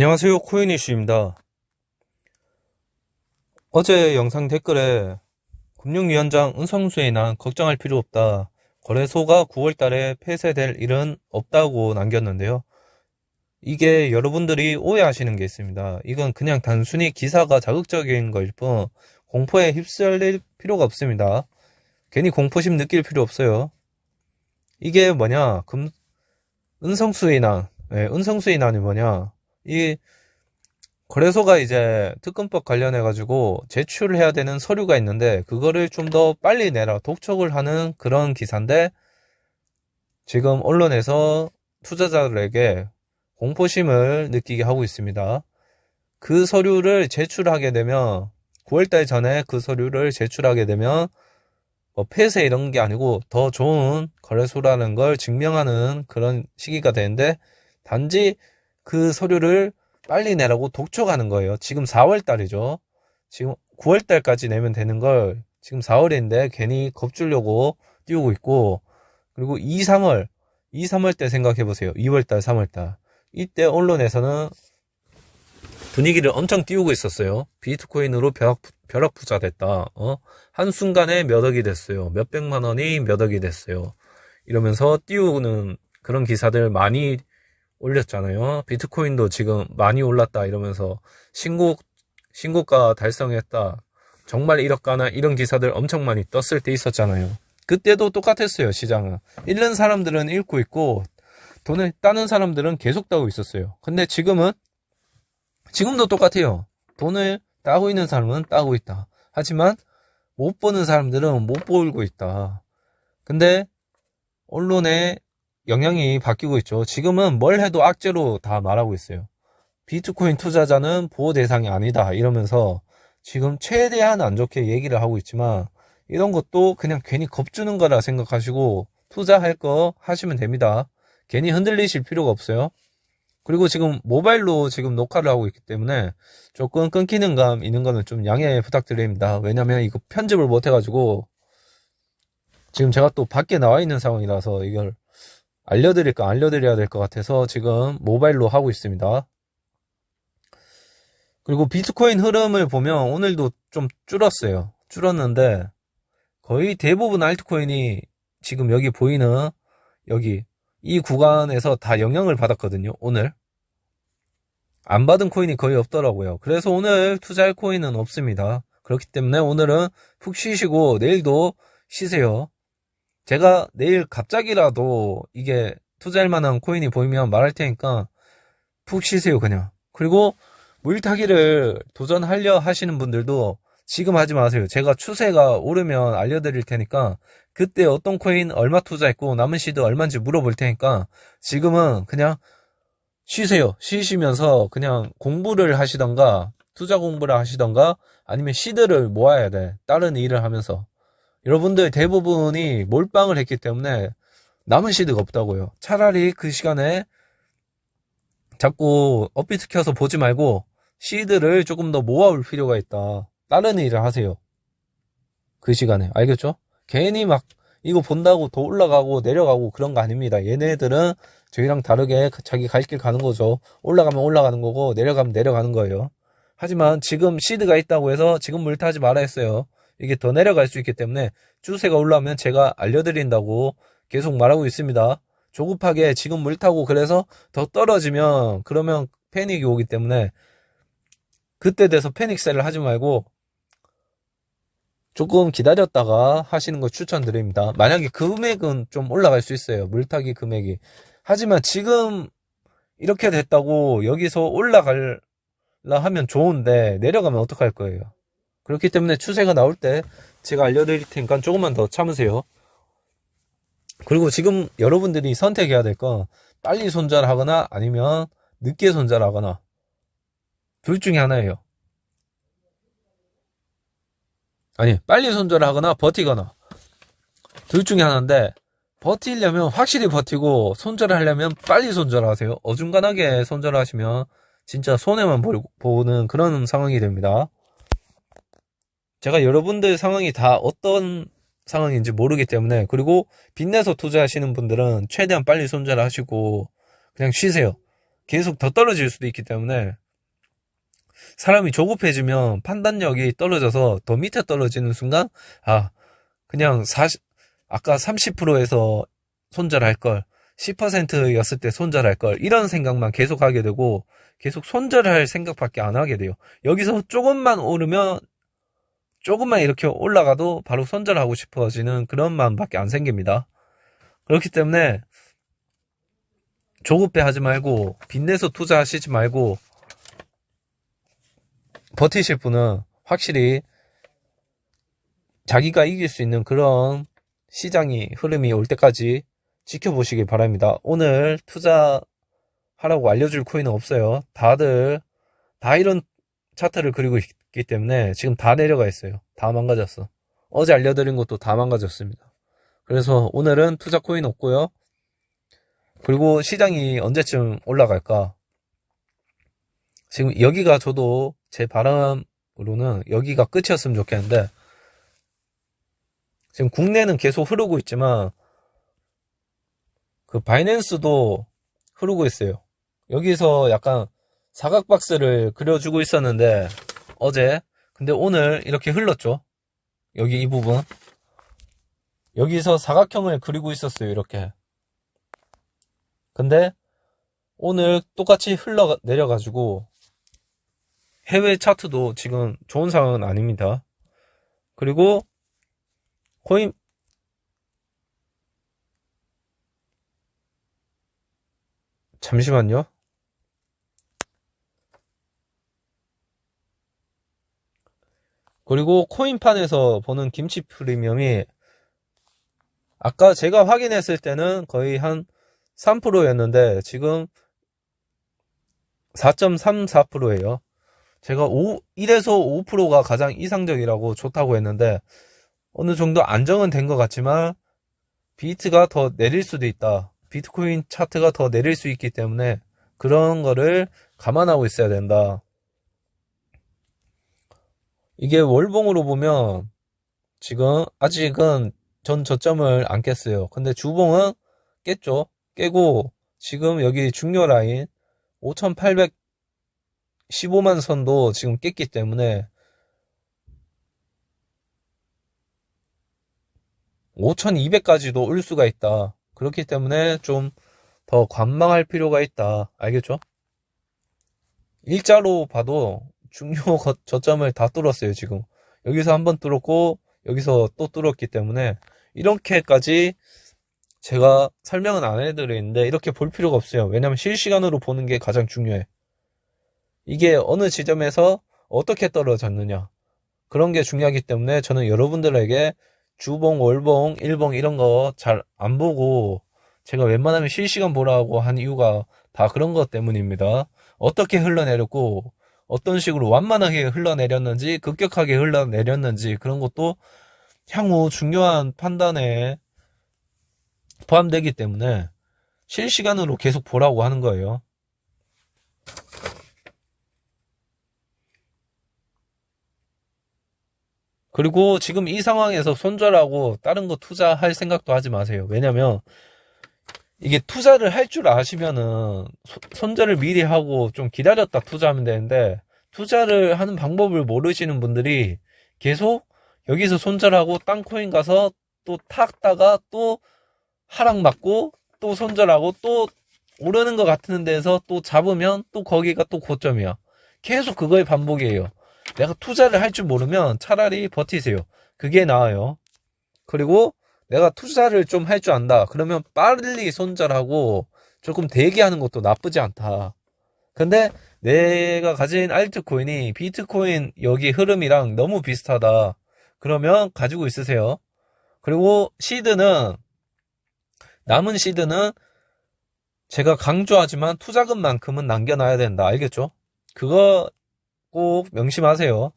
안녕하세요. 코인 이슈입니다. 어제 영상 댓글에 금융위원장 은성수에 난 걱정할 필요 없다. 거래소가 9월 달에 폐쇄될 일은 없다고 남겼는데요. 이게 여러분들이 오해하시는 게 있습니다. 이건 그냥 단순히 기사가 자극적인 거일 뿐 공포에 휩쓸릴 필요가 없습니다. 괜히 공포심 느낄 필요 없어요. 이게 뭐냐? 금, 은성수인안. 네, 은성수인안이 뭐냐? 이 거래소가 이제 특검법 관련해 가지고 제출해야 되는 서류가 있는데 그거를 좀 더 빨리 내라 독촉을 하는 그런 기사인데 지금 언론에서 투자자들에게 공포심을 느끼게 하고 있습니다. 그 서류를 제출하게 되면 9월달 전에 그 서류를 제출하게 되면 뭐 폐쇄 이런 게 아니고 더 좋은 거래소라는 걸 증명하는 그런 시기가 되는데 단지 그 서류를 빨리 내라고 독촉하는 거예요. 지금 4월 달이죠. 지금 9월 달까지 내면 되는 걸 지금 4월인데 괜히 겁주려고 띄우고 있고 그리고 2, 3월 2, 3월 때 생각해 보세요. 2월 달, 3월 달. 이때 언론에서는 분위기를 엄청 띄우고 있었어요. 비트코인으로 벼락, 벼락 부자 됐다. 어? 한순간에 몇 억이 됐어요. 몇 백만 원이 몇 억이 됐어요. 이러면서 띄우는 그런 기사들 많이 올렸잖아요. 비트코인도 지금 많이 올랐다 이러면서 신고 신고가 달성했다. 정말 1억 가나 이런 기사들 엄청 많이 떴을 때 있었잖아요. 그때도 똑같았어요, 시장은. 잃는 사람들은 잃고 있고 돈을 따는 사람들은 계속 따고 있었어요. 근데 지금은 지금도 똑같아요. 돈을 따고 있는 사람은 따고 있다. 하지만 못 버는 사람들은 못 벌고 있다. 근데 언론의 영향이 바뀌고 있죠. 지금은 뭘 해도 악재로 다 말하고 있어요. 비트코인 투자자는 보호 대상이 아니다. 이러면서 지금 최대한 안 좋게 얘기를 하고 있지만 이런 것도 그냥 괜히 겁주는 거라 생각하시고 투자할 거 하시면 됩니다. 괜히 흔들리실 필요가 없어요. 그리고 지금 모바일로 지금 녹화를 하고 있기 때문에 조금 끊기는 감 있는 거는 좀 양해 부탁드립니다. 왜냐면 이거 편집을 못 해가지고 지금 제가 또 밖에 나와 있는 상황이라서 이걸 알려드릴까 알려드려야 될 것 같아서 지금 모바일로 하고 있습니다. 그리고 비트코인 흐름을 보면 오늘도 좀 줄었어요. 줄었는데 거의 대부분 알트코인이 지금 여기 보이는 여기 이 구간에서 다 영향을 받았거든요. 오늘 안 받은 코인이 거의 없더라고요. 그래서 오늘 투자할 코인은 없습니다. 그렇기 때문에 오늘은 푹 쉬시고 내일도 쉬세요. 제가 내일 갑자기라도 이게 투자할 만한 코인이 보이면 말할 테니까 푹 쉬세요, 그냥. 그리고 물타기를 도전하려 하시는 분들도 지금 하지 마세요. 제가 추세가 오르면 알려드릴 테니까 그때 어떤 코인 얼마 투자했고 남은 시드 얼마인지 물어볼 테니까 지금은 그냥 쉬세요. 쉬시면서 그냥 공부를 하시던가 투자 공부를 하시던가 아니면 시드를 모아야 돼. 다른 일을 하면서. 여러분들 대부분이 몰빵을 했기 때문에 남은 시드가 없다고요. 차라리 그 시간에 자꾸 업비트 켜서 보지 말고 시드를 조금 더 모아올 필요가 있다. 다른 일을 하세요. 그 시간에. 알겠죠? 괜히 막 이거 본다고 더 올라가고 내려가고 그런 거 아닙니다. 얘네들은 저희랑 다르게 자기 갈 길 가는 거죠. 올라가면 올라가는 거고 내려가면 내려가는 거예요. 하지만 지금 시드가 있다고 해서 지금 물 타지 말아 했어요. 이게 더 내려갈 수 있기 때문에 추세가 올라오면 제가 알려드린다고 계속 말하고 있습니다. 조급하게 지금 물 타고 그래서 더 떨어지면 그러면 패닉이 오기 때문에 그때 돼서 패닉셀을 하지 말고 조금 기다렸다가 하시는 거 추천드립니다. 만약에 금액은 좀 올라갈 수 있어요. 물타기 금액이. 하지만 지금 이렇게 됐다고 여기서 올라갈라 하면 좋은데 내려가면 어떡할 거예요? 그렇기 때문에 추세가 나올 때 제가 알려드릴 테니까 조금만 더 참으세요. 그리고 지금 여러분들이 선택해야 될 건 빨리 손절하거나 아니면 늦게 손절하거나 둘 중에 하나예요. 아니, 빨리 손절하거나 버티거나 둘 중에 하나인데 버티려면 확실히 버티고 손절하려면 빨리 손절하세요. 어중간하게 손절하시면 진짜 손해만 보는 그런 상황이 됩니다. 제가 여러분들 상황이 다 어떤 상황인지 모르기 때문에 그리고 빚내서 투자하시는 분들은 최대한 빨리 손절하시고 그냥 쉬세요. 계속 더 떨어질 수도 있기 때문에 사람이 조급해지면 판단력이 떨어져서 더 밑에 떨어지는 순간 아 그냥 40 아까 30%에서 손절할 걸 10%였을 때 손절할 걸 이런 생각만 계속 하게 되고 계속 손절할 생각밖에 안 하게 돼요. 여기서 조금만 오르면 조금만 이렇게 올라가도 바로 손절하고 싶어지는 그런 마음밖에 안 생깁니다. 그렇기 때문에 조급해 하지 말고 빚내서 투자하시지 말고 버티실 분은 확실히 자기가 이길 수 있는 그런 시장이 흐름이 올 때까지 지켜보시기 바랍니다. 오늘 투자하라고 알려줄 코인은 없어요. 다들 다 이런 차트를 그리고 있기 때문에 지금 다 내려가 있어요. 다 망가졌어. 어제 알려드린 것도 다 망가졌습니다. 그래서 오늘은 투자 코인 없고요. 그리고 시장이 언제쯤 올라갈까? 지금 여기가 저도 제 바람으로는 여기가 끝이었으면 좋겠는데 지금 국내는 계속 흐르고 있지만 그 바이낸스도 흐르고 있어요. 여기서 약간 사각박스를 그려주고 있었는데 어제 근데 오늘 이렇게 흘렀죠. 여기 이 부분 여기서 사각형을 그리고 있었어요. 이렇게 근데 오늘 똑같이 흘러 내려가지고 해외 차트도 지금 좋은 상황은 아닙니다. 그리고 코인 잠시만요. 그리고 코인판에서 보는 김치 프리미엄이 아까 제가 확인했을 때는 거의 한 3%였는데 지금 4.34%예요. 제가 5, 1에서 5%가 가장 이상적이라고 좋다고 했는데 어느 정도 안정은 된 것 같지만 비트가 더 내릴 수도 있다. 비트코인 차트가 더 내릴 수 있기 때문에 그런 거를 감안하고 있어야 된다. 이게 월봉으로 보면 지금 아직은 전 저점을 안 깼어요. 근데 주봉은 깼죠. 깨고 지금 여기 중요 라인 5815만 선도 지금 깼기 때문에 5200까지도 올 수가 있다. 그렇기 때문에 좀 더 관망할 필요가 있다. 알겠죠? 일자로 봐도 중요 저점을 다 뚫었어요, 지금. 여기서 한 번 뚫었고, 여기서 또 뚫었기 때문에, 이렇게까지 제가 설명은 안 해드리는데, 이렇게 볼 필요가 없어요. 왜냐면 실시간으로 보는 게 가장 중요해. 이게 어느 지점에서 어떻게 떨어졌느냐. 그런 게 중요하기 때문에 저는 여러분들에게 주봉, 월봉, 일봉 이런 거 잘 안 보고 제가 웬만하면 실시간 보라고 한 이유가 다 그런 것 때문입니다. 어떻게 흘러내렸고 어떤 식으로 완만하게 흘러내렸는지 급격하게 흘러내렸는지 그런 것도 향후 중요한 판단에 포함되기 때문에 실시간으로 계속 보라고 하는 거예요. 그리고 지금 이 상황에서 손절하고 다른 거 투자할 생각도 하지 마세요. 왜냐면 이게 투자를 할 줄 아시면은 손절을 미리 하고 좀 기다렸다 투자하면 되는데 투자를 하는 방법을 모르시는 분들이 계속 여기서 손절하고 땅 코인 가서 또 탔다가 또 하락 맞고 또 손절하고 또 오르는 것 같은 데서 또 잡으면 또 거기가 또 고점이야. 계속 그거의 반복이에요. 내가 투자를 할 줄 모르면 차라리 버티세요. 그게 나아요. 그리고 내가 투자를 좀 할 줄 안다. 그러면 빨리 손절하고 조금 대기하는 것도 나쁘지 않다. 근데 내가 가진 알트코인이 비트코인 여기 흐름이랑 너무 비슷하다. 그러면 가지고 있으세요. 그리고 시드는 남은 시드는 제가 강조하지만 투자금만큼은 남겨놔야 된다. 알겠죠? 그거 꼭 명심하세요.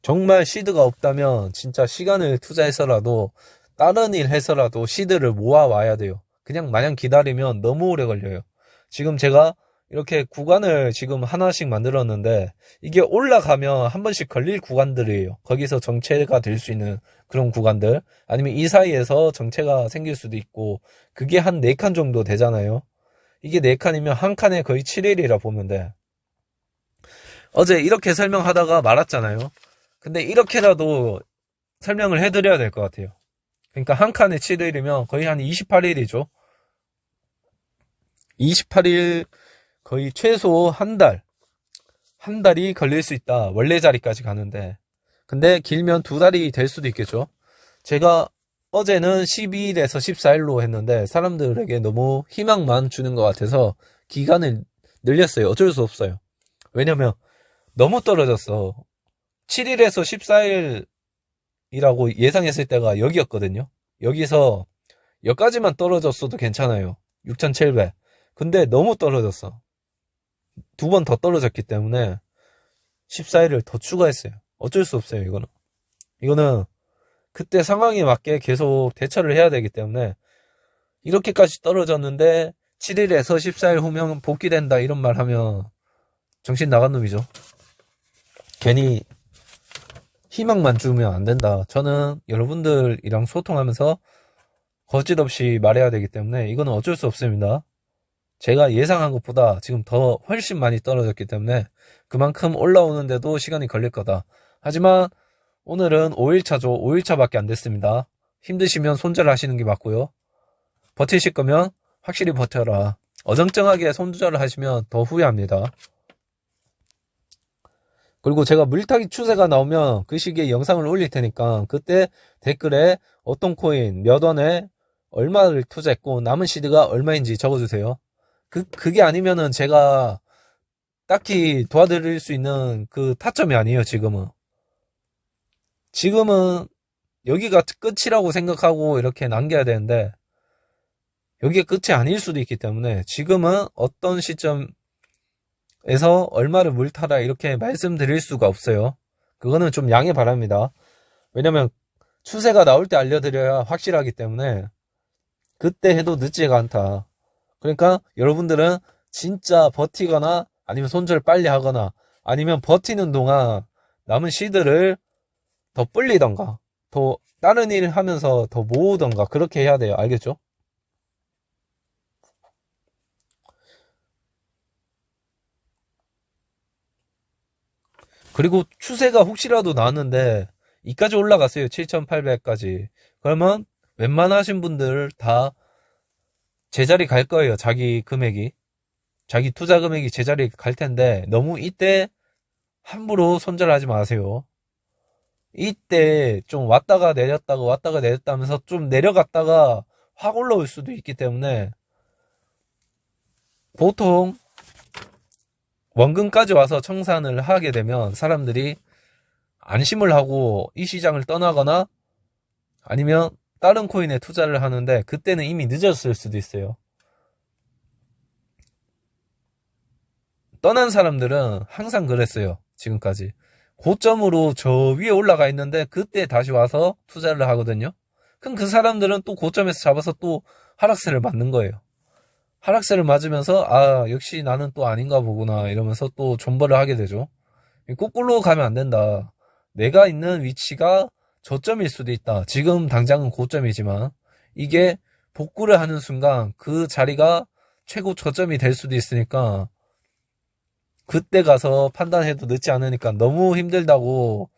정말 시드가 없다면 진짜 시간을 투자해서라도 다른 일 해서라도 시드를 모아와야 돼요. 그냥 마냥 기다리면 너무 오래 걸려요. 지금 제가 이렇게 구간을 지금 하나씩 만들었는데 이게 올라가면 한 번씩 걸릴 구간들이에요. 거기서 정체가 될 수 있는 그런 구간들 아니면 이 사이에서 정체가 생길 수도 있고 그게 한 4칸 정도 되잖아요. 이게 4칸이면 한 칸에 거의 7일이라 보면 돼. 어제 이렇게 설명하다가 말았잖아요. 근데 이렇게라도 설명을 해드려야 될 것 같아요. 그러니까 한 칸에 7일이면 거의 한 28일이죠. 28일 거의 최소 한 달, 한 달이 걸릴 수 있다. 원래 자리까지 가는데. 근데 길면 두 달이 될 수도 있겠죠. 제가 어제는 12일에서 14일로 했는데 사람들에게 너무 희망만 주는 것 같아서 기간을 늘렸어요. 어쩔 수 없어요. 왜냐면 너무 떨어졌어. 7일에서 14일이라고 예상했을 때가 여기였거든요. 여기서 여기까지만 떨어졌어도 괜찮아요. 6,700. 근데 너무 떨어졌어. 두 번 더 떨어졌기 때문에 14일을 더 추가했어요. 어쩔 수 없어요, 이거는. 이거는 그때 상황에 맞게 계속 대처를 해야 되기 때문에 이렇게까지 떨어졌는데 7일에서 14일 후면 복귀된다 이런 말 하면 정신 나간 놈이죠. 괜히 희망만 주면 안 된다. 저는 여러분들이랑 소통하면서 거짓 없이 말해야 되기 때문에 이거는 어쩔 수 없습니다. 제가 예상한 것보다 지금 더 훨씬 많이 떨어졌기 때문에 그만큼 올라오는데도 시간이 걸릴 거다. 하지만 오늘은 5일차죠. 5일차밖에 안 됐습니다. 힘드시면 손절하시는 게 맞고요. 버티실 거면 확실히 버텨라. 어정쩡하게 손절을 하시면 더 후회합니다. 그리고 제가 물타기 추세가 나오면 그 시기에 영상을 올릴 테니까 그때 댓글에 어떤 코인 몇 원에 얼마를 투자했고 남은 시드가 얼마인지 적어주세요. 그, 그게 아니면은 제가 딱히 도와드릴 수 있는 그 타점이 아니에요, 지금은. 지금은 여기가 끝이라고 생각하고 이렇게 남겨야 되는데 여기가 끝이 아닐 수도 있기 때문에 지금은 어떤 시점 에서 얼마를 물타라 이렇게 말씀드릴 수가 없어요. 그거는 좀 양해 바랍니다. 왜냐면 추세가 나올 때 알려드려야 확실하기 때문에 그때 해도 늦지가 않다. 그러니까 여러분들은 진짜 버티거나 아니면 손절 빨리 하거나 아니면 버티는 동안 남은 시드를 더 불리던가 더 다른 일 하면서 더 모으던가 그렇게 해야 돼요. 알겠죠? 그리고 추세가 혹시라도 나왔는데 이까지 올라갔어요. 7,800까지. 그러면 웬만하신 분들 다 제자리 갈 거예요. 자기 금액이. 자기 투자 금액이 제자리 갈 텐데 너무 이때 함부로 손절하지 마세요. 이때 좀 왔다가 내렸다가 왔다가 내렸다 하면서 좀 내려갔다가 확 올라올 수도 있기 때문에 보통 원금까지 와서 청산을 하게 되면 사람들이 안심을 하고 이 시장을 떠나거나 아니면 다른 코인에 투자를 하는데 그때는 이미 늦었을 수도 있어요. 떠난 사람들은 항상 그랬어요. 지금까지. 고점으로 저 위에 올라가 있는데 그때 다시 와서 투자를 하거든요. 그럼 그 사람들은 또 고점에서 잡아서 또 하락세를 맞는 거예요. 하락세를 맞으면서 아 역시 나는 또 아닌가 보구나 이러면서 또 존버를 하게 되죠. 거꾸로 가면 안 된다. 내가 있는 위치가 저점일 수도 있다. 지금 당장은 고점이지만 이게 복구를 하는 순간 그 자리가 최고 저점이 될 수도 있으니까 그때 가서 판단해도 늦지 않으니까 너무 힘들다고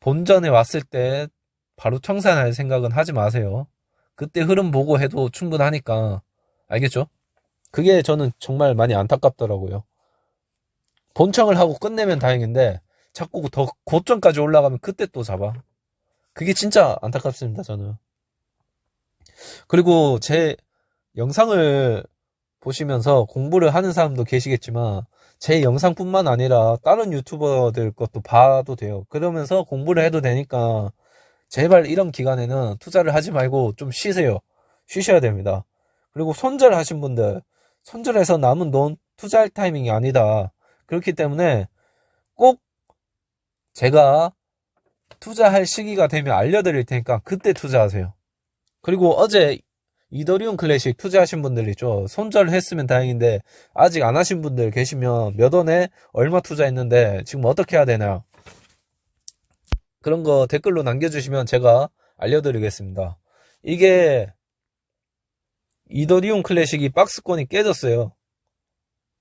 본전에 왔을 때 바로 청산할 생각은 하지 마세요. 그때 흐름 보고 해도 충분하니까 알겠죠? 그게 저는 정말 많이 안타깝더라고요. 본청을 하고 끝내면 다행인데 자꾸 더 고점까지 올라가면 그때 또 잡아. 그게 진짜 안타깝습니다, 저는. 그리고 제 영상을 보시면서 공부를 하는 사람도 계시겠지만 제 영상뿐만 아니라 다른 유튜버들 것도 봐도 돼요. 그러면서 공부를 해도 되니까 제발 이런 기간에는 투자를 하지 말고 좀 쉬세요. 쉬셔야 됩니다. 그리고 손절하신 분들, 손절해서 남은 돈 투자할 타이밍이 아니다. 그렇기 때문에 꼭 제가 투자할 시기가 되면 알려드릴 테니까 그때 투자하세요. 그리고 어제 이더리움 클래식 투자하신 분들 있죠. 손절했으면 다행인데 아직 안 하신 분들 계시면 몇 원에 얼마 투자했는데 지금 어떻게 해야 되나 그런 거 댓글로 남겨주시면 제가 알려드리겠습니다. 이게 이더리움 클래식이 박스권이 깨졌어요.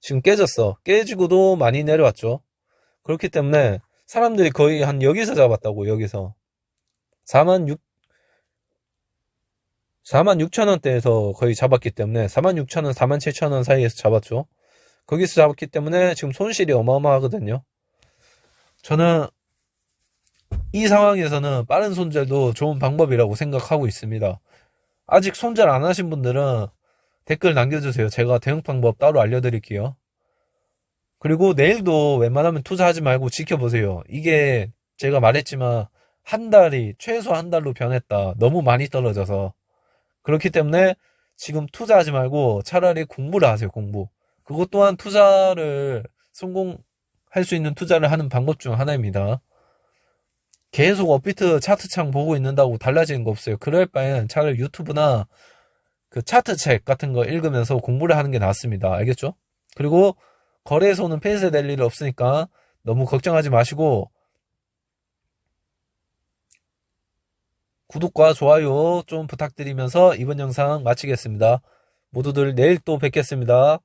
지금 깨졌어. 깨지고도 많이 내려왔죠. 그렇기 때문에 사람들이 거의 한 여기서 잡았다고 여기서 4만 6 4만 6천 원대에서 거의 잡았기 때문에 4만 6천 원, 4만 7천 원 사이에서 잡았죠. 거기서 잡았기 때문에 지금 손실이 어마어마하거든요. 저는 이 상황에서는 빠른 손절도 좋은 방법이라고 생각하고 있습니다. 아직 손절 안 하신 분들은 댓글 남겨주세요. 제가 대응 방법 따로 알려드릴게요. 그리고 내일도 웬만하면 투자하지 말고 지켜보세요. 이게 제가 말했지만 한 달이 최소 한 달로 변했다. 너무 많이 떨어져서. 그렇기 때문에 지금 투자하지 말고 차라리 공부를 하세요, 공부. 그것 또한 투자를 성공할 수 있는 투자를 하는 방법 중 하나입니다. 계속 업비트 차트창 보고 있는다고 달라지는 거 없어요. 그럴 바엔 차라리 유튜브나 그 차트 책 같은 거 읽으면서 공부를 하는 게 낫습니다. 알겠죠? 그리고 거래소는 폐쇄될 일 없으니까 너무 걱정하지 마시고 구독과 좋아요 좀 부탁드리면서 이번 영상 마치겠습니다. 모두들 내일 또 뵙겠습니다.